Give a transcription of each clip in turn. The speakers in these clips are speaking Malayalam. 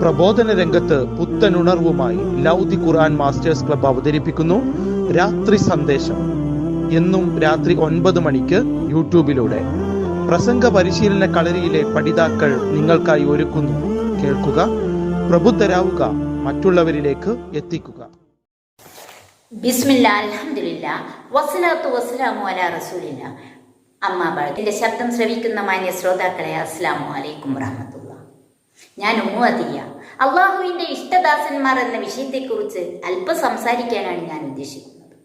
പ്രബോധന രംഗത്ത് പുത്തനുണർവുമായി ലൗദി ഖുർആൻ മാസ്റ്റേഴ്സ് ക്ലബ് അവതരിപ്പിക്കുന്നു. രാത്രി സന്ദേശം. എന്നും രാത്രി ഒൻപത് മണിക്ക് യൂട്യൂബിലൂടെ. പ്രസംഗ പരിശീലന കളരിയിലെ പഠിതാക്കൾ നിങ്ങൾക്കായി ഒരുക്കുന്നു. കേൾക്കുക പ്രബുദ്ധരാവുക മറ്റുള്ളവരിലേക്ക് എത്തിക്കുക. ബിസ്മില്ല അൽഹംദുലില്ല വസ്സലാത്തു വസ്സലാമു ശബ്ദം ശ്രവിക്കുന്ന മാന്യ ശ്രോതാക്കളെ അസ്സലാമു അലൈക്കും വറഹമത്തുള്ള ഞാൻ ഉമ്മുവതിയ അള്ളാഹുവിന്റെ ഇഷ്ടദാസന്മാർ എന്ന വിഷയത്തെക്കുറിച്ച് അല്പം സംസാരിക്കാനാണ് ഞാൻ ഉദ്ദേശിക്കുന്നത്.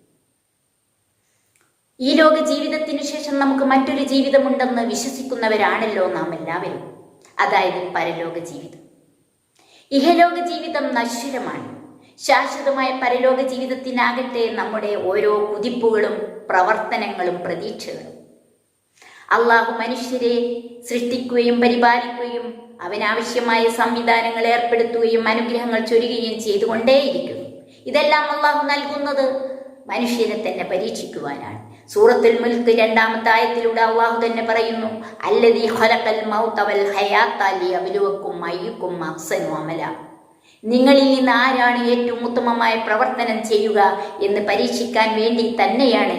ഈ ലോക ജീവിതത്തിനു ശേഷം നമുക്ക് മറ്റൊരു ജീവിതമുണ്ടെന്ന് വിശ്വസിക്കുന്നവരാണല്ലോ നാം എല്ലാവരും. അതായത് പരലോക ജീവിതം. ഇഹലോക ജീവിതം നശ്വരമാണ്. ശാശ്വതമായ പരലോക ജീവിതത്തിനാകട്ടെ നമ്മുടെ ഓരോ കുതിപ്പുകളും പ്രവർത്തനങ്ങളും പ്രതീക്ഷകളും. അള്ളാഹു മനുഷ്യരെ സൃഷ്ടിക്കുകയും പരിപാലിക്കുകയും അവനാവശ്യമായ സംവിധാനങ്ങൾ ഏർപ്പെടുത്തുകയും അനുഗ്രഹങ്ങൾ ചൊരുകയും ചെയ്തുകൊണ്ടേയിരിക്കുന്നു. ഇതെല്ലാം അള്ളാഹു നൽകുന്നത് മനുഷ്യരെ തന്നെ പരീക്ഷിക്കുവാനാണ്. സൂറത്തുൽ മുൽക്ക് രണ്ടാമത്തെ ആയത്തിലൂടെ അള്ളാഹു തന്നെ പറയുന്നു അല്ലദീ ഖലഖൽ മൗത വൽ ഹയാത്ത ലിയബ്ലുവക്കും അഹ്സനു അമല. നിങ്ങളിൽ നിന്ന് ആരാണ് ഏറ്റവും ഉത്തമമായ പ്രവർത്തനം ചെയ്യുക എന്ന് പരീക്ഷിക്കാൻ വേണ്ടി തന്നെയാണ്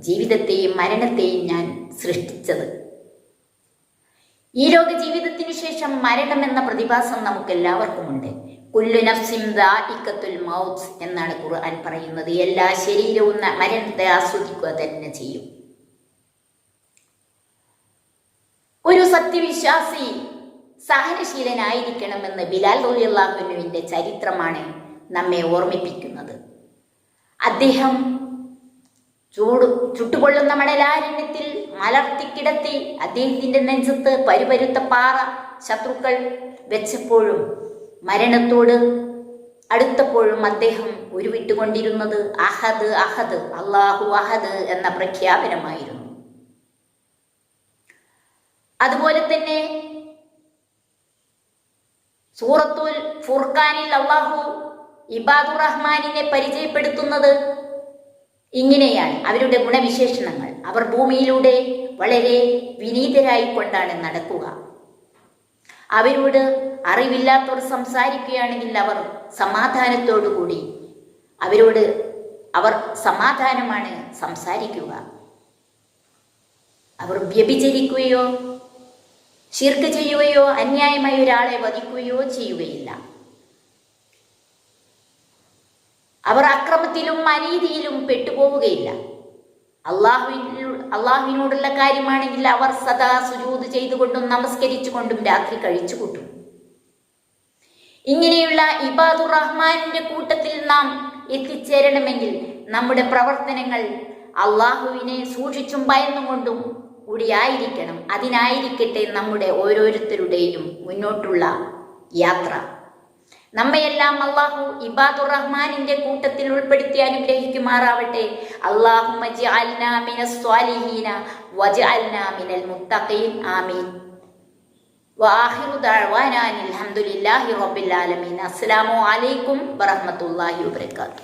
ജീവിതത്തെയും മരണത്തെയും ഞാൻ സൃഷ്ടിച്ചത്. ഈ ലോക ജീവിതത്തിനു ശേഷം മരണം എന്ന പ്രതിഭാസം നമുക്ക് എല്ലാവർക്കുമുണ്ട് കുല്ലു നഫ്സിം മൗത്ത് എന്നാണ് ഖുർആൻ പറയുന്നത്. എല്ലാ ശരീരവും മരണത്തെ ആസ്വദിക്കുക തന്നെ ചെയ്യും. ഒരു സത്യവിശ്വാസി സഹനശീലനായിരിക്കണമെന്ന് ബിലാൽ റളിയല്ലാഹുവിന്റെ ചരിത്രമാണ് നമ്മെ ഓർമ്മിപ്പിക്കുന്നത്. അദ്ദേഹം ചൂട് ചുട്ടുകൊള്ളുന്ന മണലാരണ്യത്തിൽ മലർത്തിക്കിടത്തി അദ്ദേഹത്തിന്റെ നെഞ്ചത്ത് പരുപരുത്ത പാറ ശത്രുക്കൾ വെച്ചപ്പോഴും മരണത്തോട് അടുത്തപ്പോഴും അദ്ദേഹം ഉരുവിട്ടുകൊണ്ടിരുന്നത് അഹദ് അഹദ് അള്ളാഹു അഹദ് എന്ന പ്രഖ്യാപനമായിരുന്നു. അതുപോലെ തന്നെ സൂറത്തുൽ ഫുർഖാനിൽ അള്ളാഹു ഇബാദുർ റഹ്മാനിനെ പരിചയപ്പെടുത്തുന്നത് ഇങ്ങനെയാണ് അവരുടെ ഗുണവിശേഷണങ്ങൾ. അവർ ഭൂമിയിലൂടെ വളരെ വിനീതരായിക്കൊണ്ടാണ് നടക്കുക. അവരോട് അറിവില്ലാത്തവർ സംസാരിക്കുകയാണെങ്കിൽ അവർ സമാധാനത്തോടുകൂടി അവരോട് അവർ സമാധാനമാണ് സംസാരിക്കുക. അവർ വ്യഭിചരിക്കുകയോ ശീർക്ക് ചെയ്യുകയോ അന്യായമായി ഒരാളെ വധിക്കുകയോ ചെയ്യുകയില്ല. അവർ അക്രമത്തിലും അനീതിയിലും പെട്ടുപോവുകയില്ല. അള്ളാഹുവിൻ അള്ളാഹുവിനോടുള്ള കാര്യമാണെങ്കിൽ അവർ സദാ സുജൂത് ചെയ്തുകൊണ്ടും നമസ്കരിച്ചുകൊണ്ടും രാത്രി കഴിച്ചു കൂട്ടും ഇങ്ങനെയുള്ള ഇബാദുർ റഹ്മാനിന്റെ കൂട്ടത്തിൽ നാം എത്തിച്ചേരണമെങ്കിൽ നമ്മുടെ പ്രവർത്തനങ്ങൾ അള്ളാഹുവിനെ സൂക്ഷിച്ചും ഭയന്നുകൊണ്ടും കൂടിയായിരിക്കണം. അതിനായിരിക്കട്ടെ നമ്മുടെ ഓരോരുത്തരുടെയും മുന്നോട്ടുള്ള യാത്ര. നമ്മയെല്ലാം അള്ളാഹു ഇബാദുർ റഹ്മാനിന്റെ കൂട്ടത്തിൽ ഉൾപ്പെടുത്തി അനുഗ്രഹിക്കുമാറാവട്ടെ. അള്ളാഹു അസ്സലാമു അലൈക്കും വറഹ്മത്തുള്ളാഹി വബറകാതുഹു.